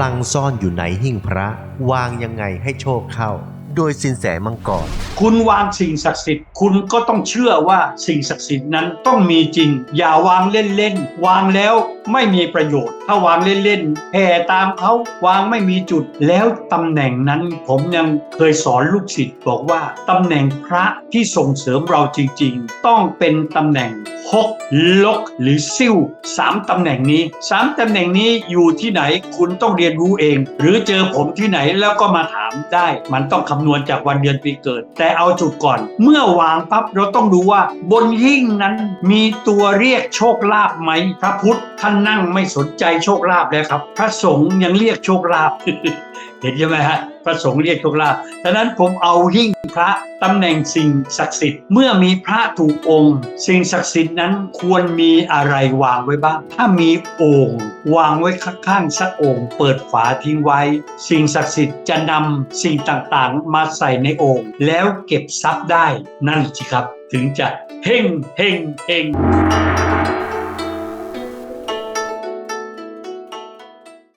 ลังซ่อนอยู่ในหิ้งพระ วางยังไงให้โชคเข้า โดยสินแสมังกร คุณวางสิ่งศักดิ์สิทธิ์ คุณก็ต้องเชื่อว่าสิ่งศักดิ์สิทธิ์นั้นต้องมีจริง อย่าวางเล่นๆ วางแล้วไม่มีประโยชน์ ถ้าวางเล่นๆแผ่ตามเขาวางไม่มีจุด แล้วตำแหน่งนั้นผมยังเคยสอนลูกศิษย์บอกว่าตำแหน่งพระที่ส่งเสริมเราจริง ๆ ต้องเป็นตำแหน่ง ฮกลกหรือซิ่วสามตำแหน่งนี้สามตำแหน่งนี้อยู่ที่ไหนคุณต้องเรียนรู้เอง หรือเจอผมที่ไหนแล้วก็มาถามได้ มันต้องคำนวณจากวันเดือนปีเกิด แต่เอาจุดก่อน เมื่อวางปั๊บเราต้องดูว่า บนหิ้งนั้นมีตัวเรียกโชคลาภไหมพระพุทธท่านนั่งไม่สนใจโชคลาภแล้วครับ พระสงฆ์ยังเรียกโชคลาภ เห็นใช่ไหมฮะพระสงฆ์เรียกโชคลาภดังนั้นผมเอาหิ้งพระตำแหน่งสิ่งศักดิ์สิทธิ์เมื่อมีพระถูกองค์ สิ่งศักดิ์สิทธิ์นั้นควรมีอะไรวางไว้บ้าง ถ้ามีโอ่งวางไว้ข้างๆสักโอ่งเปิดฝาทิ้งไว้ สิ่งศักดิ์สิทธิ์จะนำสิ่งต่างๆ มาใส่ในโอ่งแล้วเก็บทรัพย์ได้นั่นสิครับ ถึงจะเฮงเฮงเฮง